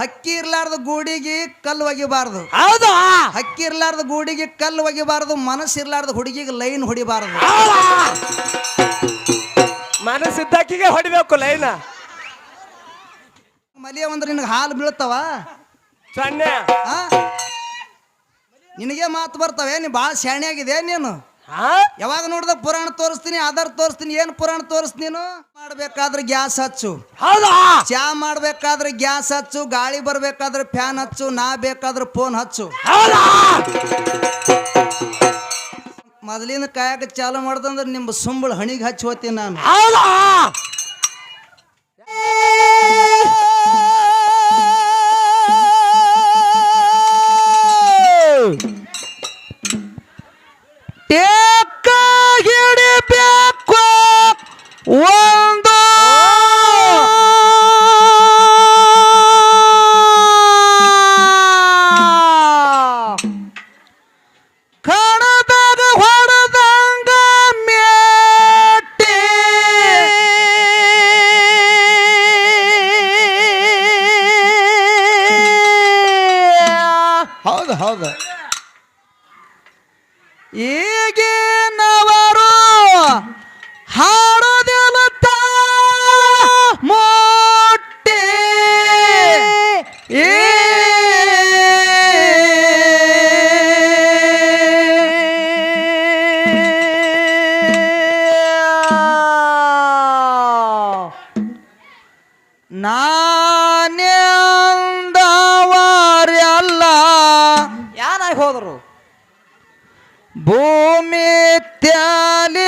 ಹಕ್ಕಿ ಇರ್ಲಾರ್ದ ಗೂಡಿಗೆ ಕಲ್ಲು ಒಗಿಬಾರ್ದು. ಹೌದು? ಹಕ್ಕಿ ಇರ್ಲಾರ್ದ ಗೂಡಿಗೆ ಕಲ್ಲು ಒಗಿಬಾರ್ದು ಮನಸ್ಸು ಇರ್ಲಾರ್ದ ಹುಡುಗಿಗೆ ಲೈನ್ ಹೊಡಿಬಾರ್ದು. ಮನಸ್ಸಿದ್ದಕ್ಕಿಗೆ ಹೊಡಿಬೇಕು ಲೈನ. ಮಲಿಯ ಅಂದ್ರೆ ನಿನಗೆ ಹಾಲು ಬೀಳ್ತಾವ? ಸಣ್ಣ? ನಿನಗೆ ಮಾತು ಬರ್ತವೆ ನೀ ಭಾಳ ಶಾಣೆ ಆಗಿದೆ ನೀನು? ಯಾವಾಗ ನೋಡಿದ ಪುರಾಣ ತೋರಿಸ್ತೀನಿ ಆಧಾರ್ ತೋರಿಸ್ತೀನಿ ಏನು ಪುರಾಣ ತೋರಿಸ್ತೀನಿ ನೀನು? ಮಾಡ್ಬೇಕಾದ್ರೆ ಗ್ಯಾಸ್ ಹಚ್ಚು. ಹೌದಾ? ಚಾ ಮಾಡ್ಬೇಕಾದ್ರೆ ಗ್ಯಾಸ್ ಹಚ್ಚು ಗಾಳಿ ಬರ್ಬೇಕಾದ್ರೆ ಫ್ಯಾನ್ ಹಚ್ಚು ನಾ ಬೇಕಾದ್ರೆ ಫೋನ್ ಹಚ್ಚು. ಮೊದಲಿನ ಕಾಯಕ ಚಾಲು ಮಾಡ್ದಂದ್ರೆ ನಿಮ್ಮ ಸುಂಬಳ ಹಣಿಗೆ ಹಚ್ಚಿ ಹೋಗ್ತೀನಿ ನಾನು ನಾನೆಂದವರೆಲ್ಲ ಯಾರಾಗಿ ಹೋದರು? ಭೂಮಿ ತ್ಯಾಲಿಯ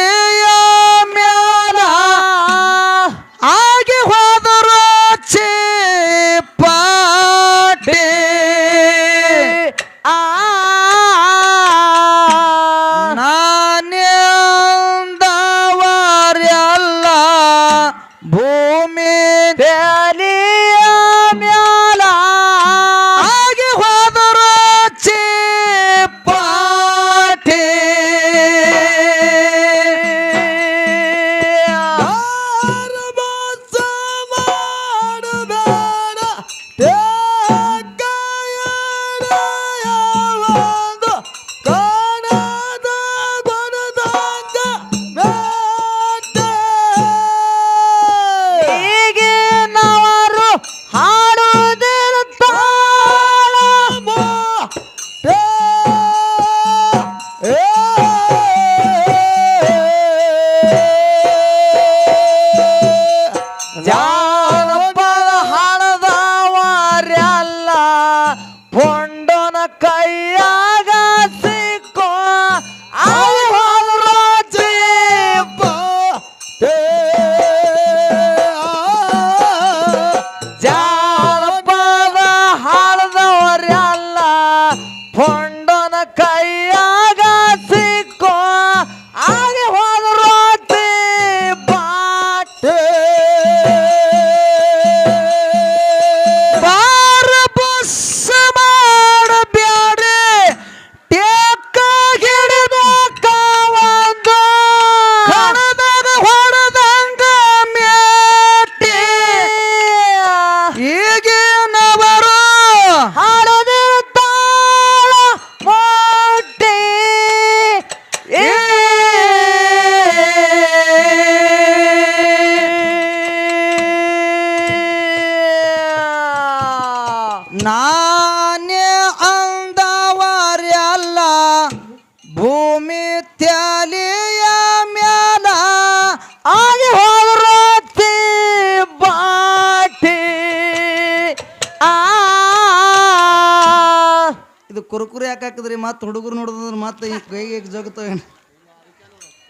ಕುರುಕುರಿ ಯಾಕೆ ಹಾಕಿದ್ರಿ? ಮತ್ತೆ ಹುಡುಗರು ನೋಡಿದ್ರೆ ಮತ್ತೆ ಈ ಕೈಗೆ ಜಗತ್ತವ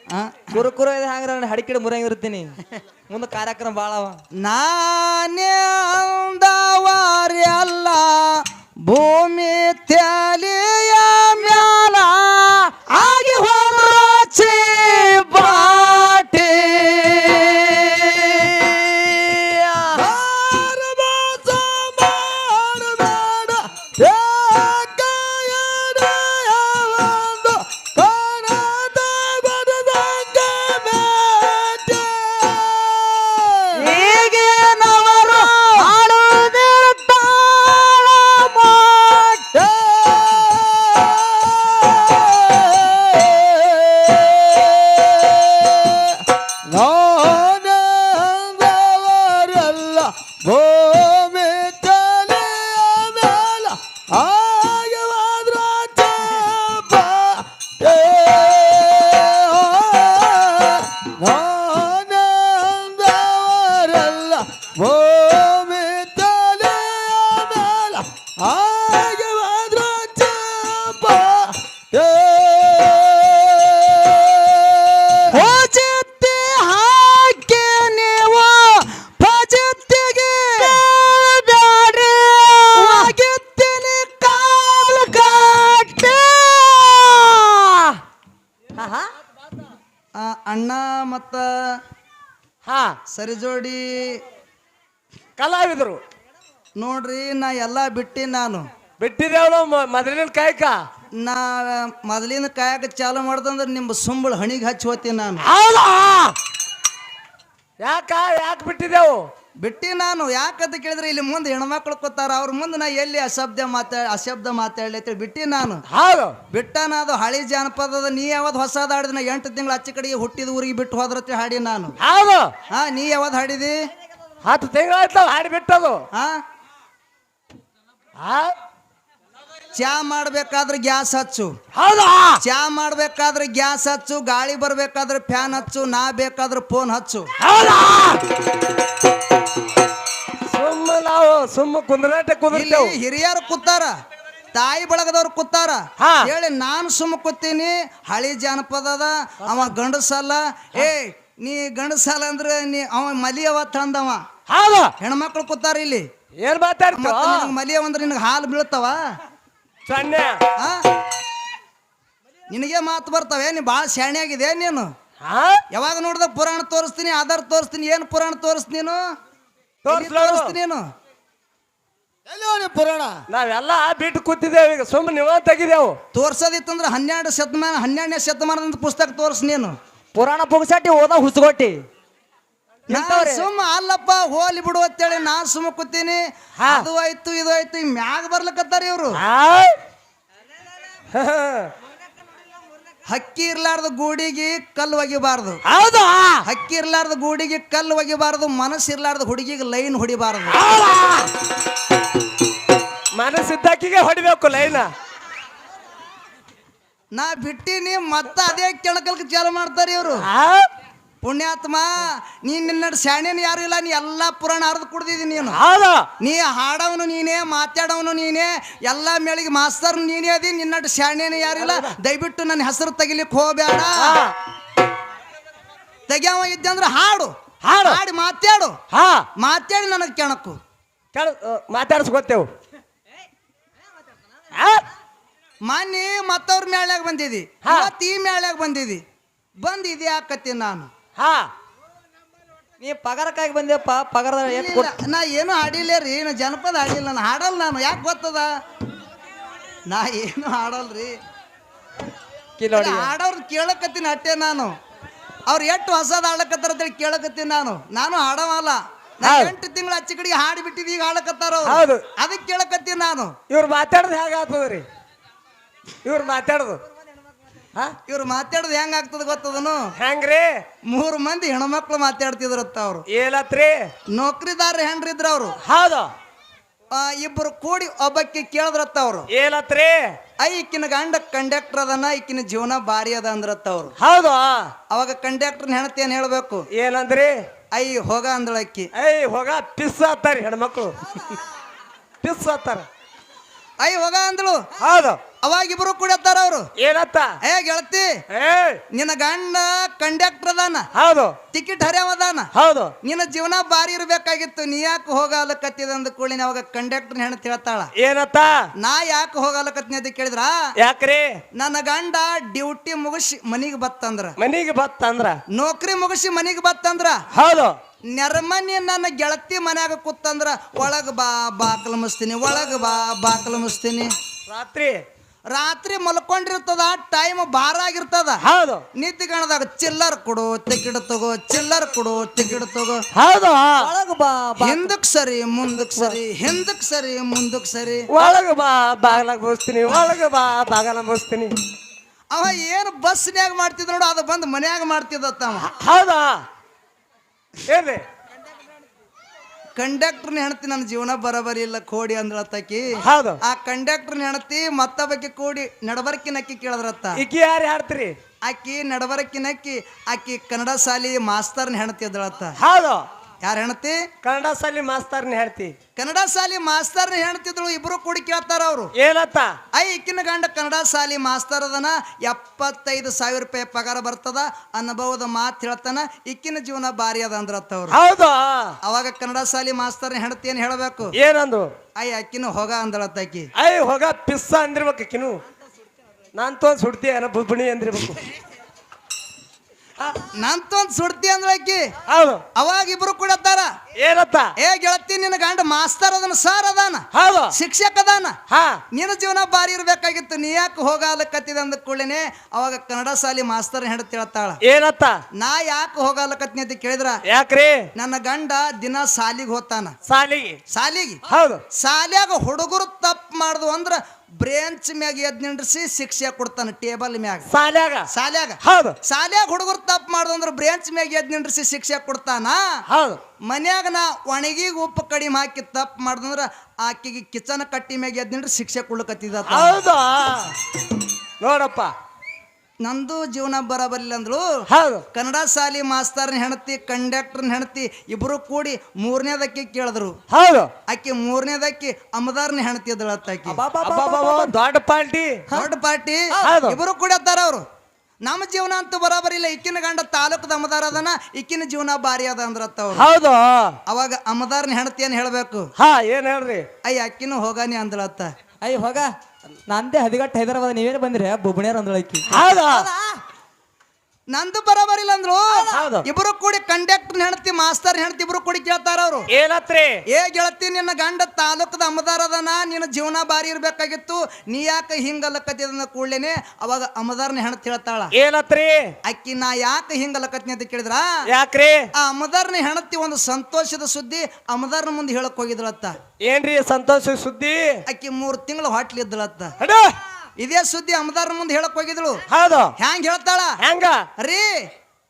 ಆ? ಕುರುಕುರು ಇದೆ ಹಂಗ್ರ ಹಡಿಕಿಡ ಮುರಂಗಿರ್ತೀನಿ ಮುಂದೆ ಕಾರ್ಯಕ್ರಮ ಭಾಳ ಅವ ನಾನೇ ಸರಿ ಜೋಡಿ. ಕಲಾವಿದರು. ನೋಡ್ರಿ ನಾ ಎಲ್ಲ ಬಿಟ್ಟಿ ನಾನು. ಬಿಟ್ಟಿದ್ದೇವಳು ಮೊದಲಿನ ಕಾಯಕ. ನಾ ಮೊದಲಿನ ಕಾಯಕ ಚಾಲು ಮಾಡ್ದಂದ್ರೆ ನಿಮ್ಮ ಸುಂಬಳ ಹಣಿಗೆ ಹಚ್ಚಿ ಹೋತೀನಿ ನಾನು. ಹೌದಾ? ಯಾಕ ಯಾಕೆ ಬಿಟ್ಟಿದ್ದೆವು ಬಿಟ್ಟಿ ನಾನು ಯಾಕಂತ ಕೇಳಿದ್ರೆ ಇಲ್ಲಿ ಮುಂದೆ ಹೆಣ್ಮಕ್ಳು ಕೂತಾರ ಅವ್ರ ಮುಂದೆ ನಾ ಎಲ್ಲಿ ಅಶಬ್ದ ಮಾತಾಡ ಅಶಬ್ದ ಮಾತಾಡಲಿ ಅಂತ ಬಿಟ್ಟಿ ನಾನು. ಹೌದು. ಬಿಟ್ಟಾನ ಅದು ಹಳಿ ಜಾನಪದದ ನೀ ಯಾವ್ದು ಹೊಸದ ಹಾಡಿದ ನಾ ಎಂಟು ತಿಂಗಳ ಅಚ್ಚ ಕಡೆಗೆ ಹುಟ್ಟಿದ ಊರಿಗೆ ಬಿಟ್ಟು ಹೋದ್ರತಿ ಹಾಡಿ ನಾನು. ಹೌದು. ಹಾ ನೀ ಯಾವ್ದು ಹಾಡಿದಿ? ಹತ್ತು ತಿಂಗಳಾಯ್ತವ ಹಾಡಿ ಬಿಟ್ಟದು. ಹಾ? ಹಾ ಚಾ ಮಾಡ್ಬೇಕಾದ್ರೆ ಗ್ಯಾಸ್ ಹಚ್ಚು. ಹೌದಾ? ಚಾ ಮಾಡ್ಬೇಕಾದ್ರೆ ಗ್ಯಾಸ್ ಹಚ್ಚು ಗಾಳಿ ಬರ್ಬೇಕಾದ್ರೆ ಫ್ಯಾನ್ ಹಚ್ಚು ನಾ ಬೇಕಾದ್ರೆ ಫೋನ್ ಹಚ್ಚು. ಹೌದಾ? ನಾವು ಸುಮ್ಮ ಕುಂದ್ರಾಟ ಇಲ್ಲಿ ಕುಂದಿರ್ತೇವು. ಹಿರಿಯರು ಕೂತಾರ ತಾಯಿ ಬಳಗದವ್ರು ಕೂತಾರ. ಹಾ. ಹೇಳಿ ನಾನು ಸುಮ್ಮ ಕೂತೀನಿ ಹಳಿ ಜಾನಪದದ ಅವ ಗಂಡಸಲ್ಲ. ಏ ನೀ ಗಂಡಸಲ್ಲ ಅಂದ್ರೆ ನೀ ಅವ ಮಲಿಯವ ತಂದವ. ಹೌದು. ಹೆಣ್ಮಕ್ಳು ಕೂತಾರ ಇಲ್ಲಿ. ಏನ್ ಮಾತಾಡ್ತು ಮತ್ತೆ ನಿನಗೆ ಮಲಿಯವ ಅಂದ್ರೆ ನಿನಗೆ ಹಾಲು ಬೀಳ್ತಾವ? ಆ? ನಿನಗೆ ಮಾತು ಬರ್ತವೆ ನೀ ಭಾಳ ಶಾಣಿಯಾಗಿದೆ ನೀನು? ಹಾ? ಯಾವಾಗ ನೋಡಿದ ಪುರಾಣ ತೋರಿಸ್ತೀನಿ ಆಧಾರ್ ತೋರಿಸ್ತೀನಿ ಏನು ಪುರಾಣ ತೋರಿಸ್ತೀನಿ ನೀನು? ತೋರ್ಸ್ಲಾ? ತೋರಿಸ್ತೀನಿ ನೀನು? ಪುರಾಣ? ನಾವೆಲ್ಲ ಬಿಟ್ಟು ಕೂತಿದ್ದೇವೆ ಈಗ ಸುಮ್ಮನೆ ನೀವ ತೆಗಿದೆವು. ತೋರ್ಸೋದಿತ್ತಂದ್ರೆ ಹನ್ನೆರಡು ಶತಮಾನ ಹನ್ನೆರಡನೇ ಶತಮಾನದ ಪುಸ್ತಕ ತೋರಿಸ್ ನೀನು. ಪುರಾಣ ಪುಗ್ಸಾಟಿ ಓದ ಹುಸ್ಕೊಟ್ಟಿ ಸುಮ್ಮ ಅಲ್ಲಪ್ಪ ಹೋಲಿ ಬಿಡು ಅಂತೇಳಿ ನಾ ಸುಮ್ಮ ಕೂತೀನಿ. ಅದು ಆಯ್ತು ಇದು ಆಯ್ತು ಈ ಮ್ಯಾಗ ಬರ್ಲಕತ್ತಾರ ಇವ್ರು. ಹಕ್ಕಿ ಇರ್ಲಾರ್ದ ಗೂಡಿಗೆ ಕಲ್ಲು ಒಗಿಬಾರ್ದು. ಹೌದು? ಹಕ್ಕಿ ಇರ್ಲಾರ್ದ ಗೂಡಿಗೆ ಕಲ್ಲು ಒಗಿಬಾರ್ದು ಮನಸ್ಸು ಇರ್ಲಾರ್ದ ಹುಡುಗಿಗೆ ಲೈನ್ ಹೊಡಿಬಾರ್ದು. ಮನಸ್ಸಿದ್ದಕ್ಕಿಗೆ ಹೊಡಿಬೇಕು ಲೈನ. ನಾ ಬಿಟ್ಟಿನಿ ಮತ್ತ ಅದೇ ಕೆಳಕಲ್ಕ ಚಾಲು ಮಾಡ್ತಾರೆ ಇವರು. ಪುಣ್ಯಾತ್ಮ ನೀನ್ ನಿನ್ನ ಶಾಣೆನ ಯಾರು ಇಲ್ಲ ನೀ ಎಲ್ಲಾ ಪುರಾಣ ಅರ್ದು ಕುಡ್ದಿದಿ ನೀನು. ನೀ ಹಾಡವನು ನೀನೇ ಮಾತಾಡವನು ನೀನೇ ಎಲ್ಲ ಮೇಳಿಗೆ ಮಾಸ್ತರ್ ನೀನೇ ಅದಿ ನಿನ್ನಟ್ಟು ಯಾರು ಇಲ್ಲ. ದಯವಿಟ್ಟು ನನ್ನ ಹೆಸರು ತೆಗಿಲಿಕ್ಕೆ ಹೋಗ್ಬೇಡ. ತೆಗ್ಯಾವ ಇದ್ದಂದ್ರೆ ಹಾಡು. ಹಾಡು. ಹಾಡಿ ಮಾತಾಡು. ಹಾ. ಮಾತಾಡಿ ನನಗೆ ಕೆಣಕು. ಕೇಳ ಮಾತಾಡ್ಸ್ಕೊತೇವು. ಮಾನ್ಯ ಮತ್ತವ್ರ ಮೇಳ್ಯಾಗ ಬಂದಿದಿ. ಹಾ. ಇವತ್ತು ಈ ಮೇಳ್ಯಾಗ ಬಂದಿದಿ. ಬಂದಿದೆ ಯಾಕತ್ತಿ ನಾನು? ಹಾ. ನೀ ಪಗಾರಕ್ಕಾಗಿ ಬಂದೆಪ್ಪ ಪಗಾರ ಎಷ್ಟು ಇಲ್ಲ, ನಾ ಏನು ಹಾಡಿಲ್ಲ ರೀ ನಾ ಜನಪದ ಹಾಡಿಲ್ಲ ನಾನು ಹಾಡಲ್ಲ ನಾನು ಯಾಕೆ ಗೊತ್ತದ? ನಾ ಏನು ಹಾಡಲ್ರಿ ರೀ. ಹಾಡೋರು ಕೇಳಕತ್ತೀನಿ ಅಟ್ಟೆ ನಾನು. ಅವ್ರು ಎಷ್ಟು ಹೊಸದ ಹಾಡಕತ್ತಾರ ಅಂತೇಳಿ ಕೇಳಕತ್ತೀನಿ ನಾನು. ನಾನು ಹಾಡವಲ್ಲ. ನಾ ಹೌದು. ಎಂಟು ತಿಂಗಳ ಅಚ್ಚ ಕಡೆಗೆ ಹಾಡಿ ಬಿಟ್ಟಿದ್ವಿ ಈಗ ಹಾಡಕತ್ತಾರ ಹೌದು. ಅದಕ್ಕೆ ಕೇಳಕತ್ತೀನಿ ನಾನು. ಇವ್ರು ಮಾತಾಡೋದು ಹೇಗಾಗ್ತದ್ರಿ ಇವ್ರು ಮಾತಾಡೋದು. ಹಾ? ಇವ್ರು ಮಾತಾಡೋದು ಹೆಂಗ್ ಆಗ್ತದ ಗೊತ್ತದನು? ಹೆಂಗ್ರಿ? ಮೂರು ಮಂದಿ ಹೆಣ್ಮಕ್ಳು ಮಾತಾಡ್ತಿದ್ರತ್ತ ಅವ್ರು. ಏಲತ್ರಿ? ನೌಕರಿದಾರ ಹೆಣ್ರಿದ್ರ ಅವರು? ಹೌದು. ಇಬ್ಬರು ಕೂಡಿ ಒಬ್ಬಕ್ಕೆ ಕೇಳಿದ್ರತ್ತ ಅವರು. ಏಲತ್ರಿ? ಐ ಈಕಿನ ಗಂಡ ಕಂಡಕ್ಟರ್ ಅದನ್ನ ಈಕಿನ ಜೀವನ ಭಾರಿ ಅದ ಅಂದ್ರತ್ತ ಅವ್ರು. ಹೌದು. ಅವಾಗ ಕಂಡಕ್ಟರ್ ಹೆಣತಿ ಏನ್ ಹೇಳ್ಬೇಕು? ಏನಂದ್ರಿ? ಐ ಹೋಗ ಅಂದಳಕ್ಕಿ ಏಯ್ ಹೋಗ ಪಿಸ್ ಹತ್ತಾರಿ ಹೆಣ್ಮಕ್ಳು. ಪಿಸ್ ಹತ್ತಾರ ಐ ಹೋಗ ಅಂದಳು. ಹೌದು. ಅವಾಗ ಇಬ್ರು ಕುಡಿಯತ್ತಾರ ಅವ್ರು. ಏನತ್ತ? ಏ ಗೆಳತಿ ನಿನ್ನ ಗಂಡ ಕಂಡಕ್ಟರ್ ಅದಾನ. ಹೌದು. ಟಿಕೆಟ್ ಹರಿಯವದಾನ ಹೌದು. ನಿನ್ನ ಜೀವನ ಬಾರಿ ಇರ್ಬೇಕಾಗಿತ್ತು. ನೀ ಯಾಕೆ ಹೋಗಲಕತ್ತಿದ ಅಂದ ಕೂಡಲಿ ಅವಾಗ ಕಂಡಕ್ಟರ್ ಹೆಣ್ಣು ಹೇಳ್ತಾಳ. ಏನತ್ತ? ನಾ ಯಾಕೆ ಹೋಗಲಕತ್ನಿ ಅಂತ ಕೇಳಿದ್ರ? ಯಾಕ್ರಿ? ನನ್ನ ಗಂಡ ಡ್ಯೂಟಿ ಮುಗಿಸಿ ಮನಿಗೆ ಬತ್ತಂದ್ರ. ಮನಿಗೆ ಬತ್ತಂದ್ರ? ನೌಕರಿ ಮುಗಿಸಿ ಮನಿಗೆ ಬತ್ತಂದ್ರ. ಹೌದು. ನೆರಮನಿ ನನ್ನ ಗೆಳತಿ ಮನ್ಯಾಗ ಕೂತಂದ್ರ ಒಳಗ ಬಾ ಬಾಕಲ್ ಮುಸ್ತೀನಿ ಒಳಗ ಬಾ ಬಾಕಲ್ ಮುಸ್ತೀನಿ ರಾತ್ರಿ ರಾತ್ರಿ ಮಲ್ಕೊಂಡಿರ್ತದ ಟೈಮ್ ಬಾರ ಆಗಿರ್ತದ. ಹೌದು. ನಿದ್ದೆ ಕಾಣದಾಗ ಚಿಲ್ಲರ್ ಕೊಡು ಟಿಕೆಟ್ ತಗೋ ಚಿಲ್ಲರ್ ಕೊಡು ಟಿಕೆಟ್ ತಗೋ. ಹೌದು. ಒಳಗ ಬಾ ಹಿಂದಕ್ ಸರಿ ಮುಂದಕ್ ಸರಿ ಹಿಂದಕ್ ಸರಿ ಮುಂದಕ್ ಸರಿ. ಒಳಗ ಬಾ ಬಾಗಲ ಮುಸ್ತೀನಿ ಒಳಗ ಬಾ ಬಾಗಲ ಮುಸ್ತೀನಿ ಅವ ಏನು ಬಸ್ನ್ಯಾಗ ಮಾಡ್ತಿದ್ ನೋಡು ಅದು ಬಂದು ಮನ್ಯಾಗ ಮಾಡ್ತಿದ್ದತ್ತ ಅವ. ಹೌದಾ? ಏನ್ರಿ ಕಂಡಕ್ಟರ್ನ ಹೆಣತಿ ನನ್ನ ಜೀವನ ಬರಬರಿ ಇಲ್ಲ ಕೋಡಿ ಅಂದ್ಳತ್ತಾಕಿ ಹೌದು. ಆ ಕಂಡಕ್ಟರ್ನ ಹೆಣತಿ ಮತ್ತೊಬ್ಬಕ್ಕೆ ಕೂಡಿ ನಡಬರ್ಕಿನಕ್ಕಿ ಕೇಳದ್ರತ್ತ. ಈಕಿ ಯಾರು ಹಾಡ್ತೀರಿ ಆಕಿ ನಡಬರಕಿನಕ್ಕಿ ಆಕಿ ಕನ್ನಡ ಶಾಲಿ ಮಾಸ್ತರ್ನ ಹೆಣತಿ ಅದ್ರತ್ತ ಹೌದು. ಯಾರ ಹೇಳ್ತಿ ಕನ್ನಡ ಶಾಲಿ ಮಾಸ್ತರ್ನ ಹೇಳ್ತಿ ಕನ್ನಡ ಶಾಲಿ ಮಾಸ್ತರ್ನ ಹೇಳ್ತಿದ್ರು ಇಬ್ರು ಕೂಡಿ ಕೇಳ್ತಾರ ಅವರು. ಏನತ್ತ? ಐ ಇಕ್ಕಿನ ಗಂಡ ಕನ್ನಡ ಶಾಲಿ ಮಾಸ್ತರ್ ಅದನ. ಎಪ್ಪತ್ತೈದು ಸಾವಿರ ರೂಪಾಯಿ ಪಗಾರ ಬರ್ತದ ಅನುಭವದ ಮಾತು ಹೇಳ್ತಾನ. ಇಕ್ಕಿನ ಜೀವನ ಭಾರಿ ಅದ ಅಂದ್ರತ್ತ ಅವ್ರು. ಹೌದಾ? ಅವಾಗ ಕನ್ನಡ ಶಾಲಿ ಮಾಸ್ತರ್ನ ಹೆಣತಿ ಏನ್ ಹೇಳ್ಬೇಕು? ಏನಂದ್ರು ಐ ಅಕ್ಕಿನ ಹೋಗ ಅಂದಳತ್ತಾಕಿ ಐ ಹೋಗ ಪಿಸ್ಸ ಅಂದಿರ್ಬೇಕು ಕಿನು ನಾನ್ ತೋ ಸುಡ್ತಿ ಏನೋ ಬುಬ್ಬಣಿ ಅಂದಿರ್ಬೇಕು. ನಂತೊಂದ್ ಸುಡ್ತಿ ಅಂದ್ರೆ ಅಕ್ಕಿ ಹೌದು. ಅವಾಗ ಇಬ್ರು ಕೂಡತ್ತಾರ ಏನತ್ತ ಏ ಗೆಳತಿ ನಿನ್ನ ಗಂಡ ಮಾಸ್ತರ್ ಅದನ ಸಾರ್ ಅದಾನ? ಹೌದು. ಶಿಕ್ಷಕ ಅದಾನ? ಹಾ. ನಿನ್ನ ಜೀವನ ಬಾರಿ ಇರ್ಬೇಕಾಗಿತ್ತು. ನೀ ಯಾಕೆ ಹೋಗಾಲಕತ್ತಿದ ಅಂದ ಕೂಡಲೇನೆ ಅವಾಗ ಕನ್ನಡ ಶಾಲಿ ಮಾಸ್ತರ್ ಹೆಂಡತಿ ಹೇಳ್ತಾಳ ಏನತ್ತ ನಾ ಯಾಕೆ ಹೋಗಾಲಕತ್ನಿ ಅಂತ ಕೇಳಿದ್ರ? ಯಾಕ್ರಿ? ನನ್ನ ಗಂಡ ದಿನ ಸಾಲಿಗೆ ಹೋತಾನ ಸಾಲಿಗೆ ಸಾಲಿಗೆ ಹೌದು. ಸಾಲ್ಯಾಗ ಹುಡುಗರು ತಪ್ಪು ಮಾಡ್ದು ಅಂದ್ರ ಬ್ರೇಂಚ್ ಮ್ಯಾಗ ಎದ್ ನಿಂಡ್ರಿಸಿ ಶಿಕ್ಷೆ ಕೊಡ್ತಾನೆ ಟೇಬಲ್ ಮ್ಯಾಗ. ಸಾಲ್ಯಾಗ? ಸಾಲ್ಯಾಗ. ಹೌದು. ಸಾಲ್ಯಾಗ ಹುಡುಗರು ತಪ್ಪು ಮಾಡ್ದು ಅಂದ್ರ ಬ್ರೇಂಚ್ ಮ್ಯಾಗ ಎದ್ ನಿಂಡ್ರಿಸಿ ಶಿಕ್ಷೆ ಕೊಡ್ತಾನ? ಹೌದು. ಮನ್ಯಾಗ ನಾ ಒಣಗಿಗೆ ಉಪ್ಪು ಕಡಿಮೆ ಹಾಕಿ ತಪ್ಪು ಮಾಡ್ದಂದ್ರ ಆಕಿಗೆ ಕಿಚನ್ ಕಟ್ಟಿ ಮ್ಯಾಗ ಎದ್ ನಿಂಡ್ರಿ ಶಿಕ್ಷೆ ಕೊಡ್ಲಕತ್ತಿದ ಹೌದಾ? ನೋಡಪ್ಪ. ನಂದು ಜೀವನ ಬರಬರಿಲ್ಲ ಅಂದ್ರು ಹೌದು. ಕನ್ನಡ ಶಾಲಿ ಮಾಸ್ತರ್ನ ಹೆಣತಿ ಕಂಡಕ್ಟರ್ನ ಹೆಣತಿ ಇಬ್ರು ಕೂಡಿ ಮೂರನೇದಕ್ಕೆ ಕೇಳಿದ್ರು. ಹೌದು. ಆಕಿ ಮೂರನೇದಕ್ಕೆ ಅಮದಾರ್ನ ಹೆಣತಿ ಅಬ್ಬಬ್ಬಬ್ಬ, ದೊಡ್ಡ ಪಾರ್ಟಿ. ದೊಡ್ಡ ಪಾರ್ಟಿ. ಹೌದು. ಇಬ್ರು ಕೂಡ ಅದಾರ ಅವ್ರು. ನಮ್ಮ ಜೀವನ ಅಂತೂ ಬರಾಬರಿಲ್ಲ. ಇಕ್ಕಿನ ಗಂಡ ತಾಲೂಕದ ಅಮದಾರ ಅದನ. ಇಕ್ಕಿನ ಜೀವನ ಬಾರಿ ಅದ ಅಂದ್ರತ್ತ ಅವ್ರು. ಹೌದು. ಅವಾಗ ಅಮದಾರ್ನ ಹೆಣತಿ ಏನ್ ಹೇಳ್ಬೇಕು? ಹಾ ಏನ್ ಹೇಳ್ರಿ? ಅಯ್ಯ ಅಕ್ಕಿನೂ ಹೋಗಾನಿ ಅಂದ್ರತ್ತ ಅಯ್ಯ ಹೋಗ. ನಂದೇ ಹದಿಗಟ್ಟು ಹೈದರಾಬಾದ್ ನೀವೇನು ಬಂದ್ರಿ? ಬುಬ್ಣ್ಯಾರ ಅಂದ್ರೆ ಹೌದು? ನಂದು ಬರಬರಿಲ್ಲ ಅಂದ್ರು. ಹೌದು. ಇಬ್ರು ಕೂಡಿ ಕಂಡಕ್ಟರ್ ಹೆಣತಿ ಮಾಸ್ತರ್ ಹೆಣತಿ ಇಬ್ರು ಕೂಡಿ ಕೇಳ್ತಾರ ಅವ್ರು. ಏನತ್ರಿ? ಏ ಗೆಳತಿ ನಿನ್ನ ಗಂಡ ತಾಲೂಕದ ಅಮದಾರದನ ನಿನ್ನ ಜೀವನ ಬಾರಿ ಇರ್ಬೇಕಾಗಿತ್ತು. ನೀ ಯಾಕೆ ಹಿಂಗಲ್ಲಕತ್ತಿದ ಕೂಡ್ಲೇನೆ? ಅವಾಗ ಅಮದಾರ್ನ ಹೆಣತ್ ಹೇಳ್ತಾಳ. ಏನತ್ರಿ? ಅಕ್ಕಿ ನಾ ಯಾಕೆ ಹಿಂಗಲ್ಲಕತ್ನಿ ಅಂತ ಕೇಳಿದ್ರ? ಯಾಕ್ರಿ? ಆ ಅಮದಾರ್ನ ಹೆಣತಿ ಒಂದು ಸಂತೋಷದ ಸುದ್ದಿ ಅಮದಾರ್ನ ಮುಂದೆ ಹೇಳಕ್ ಹೋಗಿದ್ಳತ್ತ. ಏನ್ರಿ ಸಂತೋಷದ ಸುದ್ದಿ? ಅಕ್ಕಿ ಮೂರ್ ತಿಂಗಳು ಹೊಟ್ಲಿದ್ದಳತ್ತ ಅಡ! ಇದೇ ಸುದ್ದಿ ಅಮದಾರ ಮುಂದೆ ಹೇಳಕ್ ಹೋಗಿದ್ಳು. ಹೌದು. ಹ್ಯಾಂಗ್ ಹೇಳ್ತಾಳ? ಹೆಂಗ ರೀ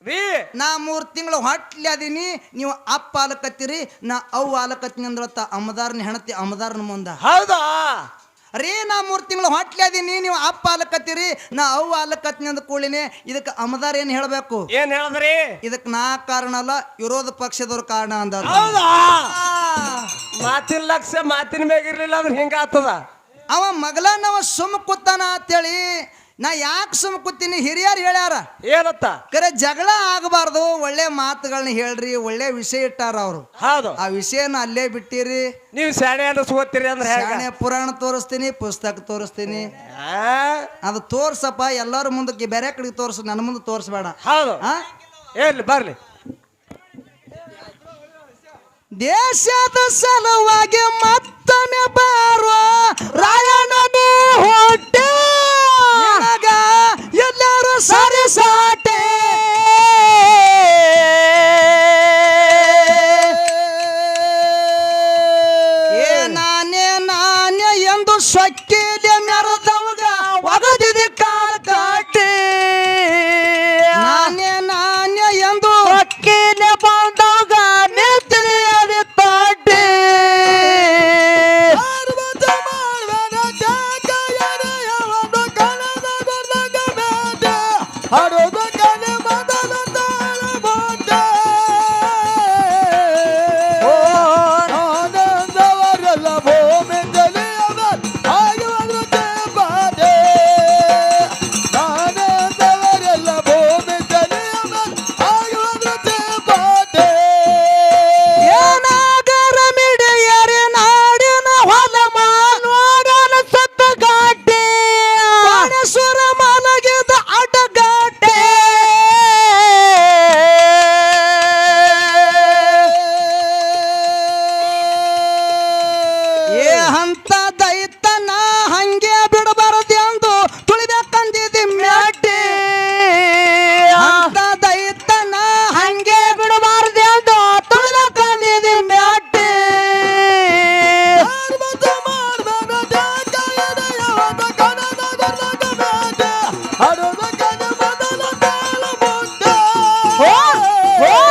ರೀ ನಾ ಮೂರ್ ತಿಂಗಳು ಹೊಟ್ಲಿ ಅದೀನಿ ನೀವು ಅಪ್ಪ ಆಲಕತ್ತೀರಿ ನಾ ಅವ್ ಆಲಕತ್ತೀನಿ ಅಂದ್ರತ್ತ ಅಮದಾರನ ಹೆಣತಿ ಅಮದಾರನ ಮುಂದ. ಹೌದಾ? ರೀ ನಾ ಮೂರ್ ತಿಂಗಳು ಹೊಟ್ಲಿ ಅದೀನಿ ನೀವು ಅಪ್ಪ ಆಲಕತ್ತೀರಿ ನಾ ಅವ್ ಆಲಕತ್ತೀನಿ ಅಂದ ಕೂಳಿನಿ ಇದಕ್ಕೆ ಅಮದಾರ್ ಏನ್ ಹೇಳ್ಬೇಕು? ಏನ್ ಹೇಳಿದ್ರಿ? ಇದಕ್ಕೆ ನಾ ಕಾರಣ ಅಲ್ಲ ವಿರೋಧ ಪಕ್ಷದವ್ರ ಕಾರಣ ಅಂದ ಹೌದಾ? ಮಾತಿನ ಲಕ್ಷ ಮಾತಿನ ಮ್ಯಾಗ ಇರ್ಲಿಲ್ಲ ಅಂದ್ರೆ ಹಿಂಗ ಆಗ್ತದ? ಅವ ಮಗಲ ನಾವ ಸುಮ್ ಕೂತಾನ ಅಂತೇಳಿ ನಾ ಯಾಕೆ ಸುಮ್ ಕೂತೀನಿ ಹಿರಿಯರು ಹೇಳ್ಯಾರ. ಏನತ್ತ? ಕರೆ ಜಗಳ ಆಗಬಾರ್ದು ಒಳ್ಳೆ ಮಾತುಗಳನ್ನ ಹೇಳ್ರಿ ಒಳ್ಳೆ ವಿಷಯ ಇಟ್ಟಾರ ಅವರು. ಹೌದು. ಆ ವಿಷಯನ ಅಲ್ಲೇ ಬಿಟ್ಟಿರಿ. ನೀವು ಸ್ಯಾಣೆ ಅನ್ನಿಸ್ಕೋತೀರಿ ಅಂದ್ರೆ ಶಾಣೆ ಪುರಾಣ ತೋರಿಸ್ತೀನಿ ಪುಸ್ತಕ ತೋರಿಸ್ತೀನಿ? ಅದು ತೋರ್ಸಪ್ಪ ಎಲ್ಲರ ಮುಂದಕ್ಕೆ ಬೇರೆ ಕಡೆಗೆ ತೋರ್ಸು ನನ್ನ ಮುಂದೆ ತೋರಿಸ್ಬೇಡ. ಹೌದು. ಹಾ ಎಲ್ಲಿ ಬರ್ಲಿ. ದೇಶದ ಸಲುವಾಗಿ ಮತ್ತೊಮ್ಮೆ ಬಾರುವ ರಾಯಣನೇ ಹೊಟ್ಟೆ Whoa!